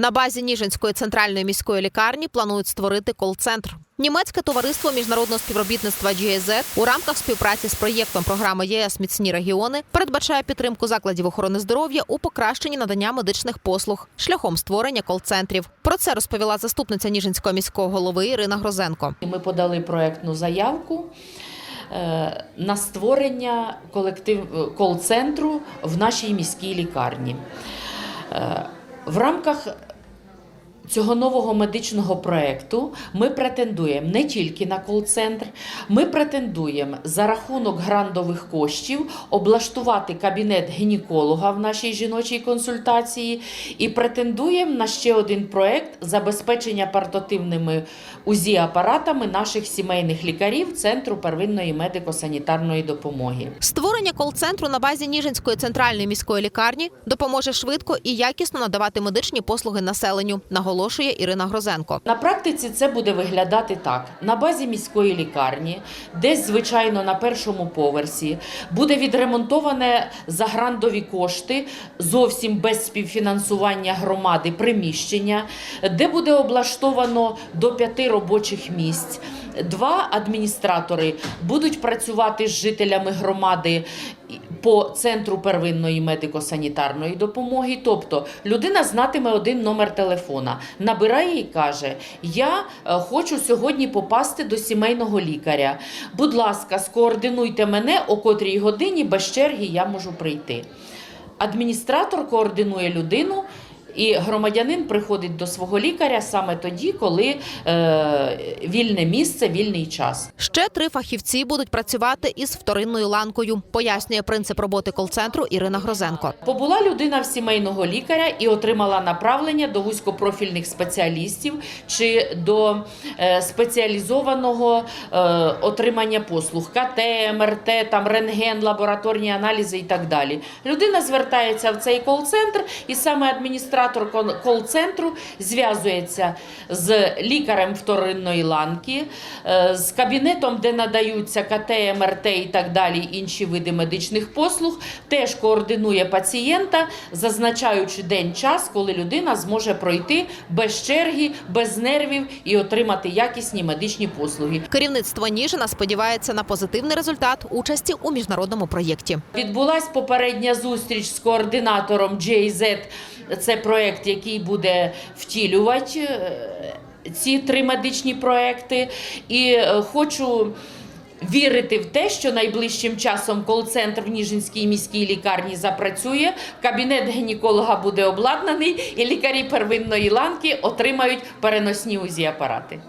На базі Ніжинської центральної міської лікарні планують створити кол-центр. Німецьке товариство міжнародного співробітництва GIZ у рамках співпраці з проєктом програми ЄС Міцні регіони передбачає підтримку закладів охорони здоров'я у покращенні надання медичних послуг шляхом створення кол-центрів. Про це розповіла заступниця Ніжинського міського голови Ірина Грозенко. Ми подали проектну заявку е, на створення колектив кол-центру в нашій міській лікарні. Е, В рамках цього нового медичного проекту ми претендуємо не тільки на кол-центр, ми претендуємо за рахунок грандових коштів облаштувати кабінет гінеколога в нашій жіночій консультації і претендуємо на ще один проект забезпечення портативними УЗІ-апаратами наших сімейних лікарів Центру первинної медико-санітарної допомоги. Створення кол-центру на базі Ніжинської центральної міської лікарні допоможе швидко і якісно надавати медичні послуги населенню, наголошує Ірина Грозенко. На практиці це буде виглядати так: на базі міської лікарні, десь звичайно на першому поверсі, буде відремонтоване за грандові кошти, зовсім без співфінансування громади приміщення, де буде облаштовано до п'яти робочих місць. Два адміністратори будуть працювати з жителями громади по центру первинної медико-санітарної допомоги. Тобто людина знатиме один номер телефона, набирає і каже: Я е, хочу сьогодні попасти до сімейного лікаря. Будь ласка, скоординуйте мене, о котрій годині без черги я можу прийти. Адміністратор координує людину. І громадянин приходить до свого лікаря саме тоді, коли е, вільне місце, вільний час. Ще три фахівці будуть працювати із вторинною ланкою, пояснює принцип роботи кол-центру Ірина Грозенко. Побула людина в сімейного лікаря і отримала направлення до вузькопрофільних спеціалістів чи до е, спеціалізованого е, отримання послуг КТ, МРТ, там рентген, лабораторні аналізи і так далі. Людина звертається в цей кол-центр, і саме адміністратор кол- кол-центру зв'язується з лікарем вторинної ланки, е, з кабінетом, де надаються КТ, МРТ і так далі, інші види медичних послуг, теж координує пацієнта, зазначаючи день час, коли людина зможе пройти без черги, без нервів і отримати якісні медичні послуги. Керівництво Ніжина сподівається на позитивний результат участі у міжнародному проєкті. Відбулась попередня зустріч з координатором JZ. Це проект, який буде втілювати е, ці три медичні проекти. І е, хочу вірити в те, що найближчим часом кол-центр в Ніжинській міській лікарні запрацює, кабінет гінеколога буде обладнаний, і лікарі первинної ланки отримають переносні УЗІ-апарати.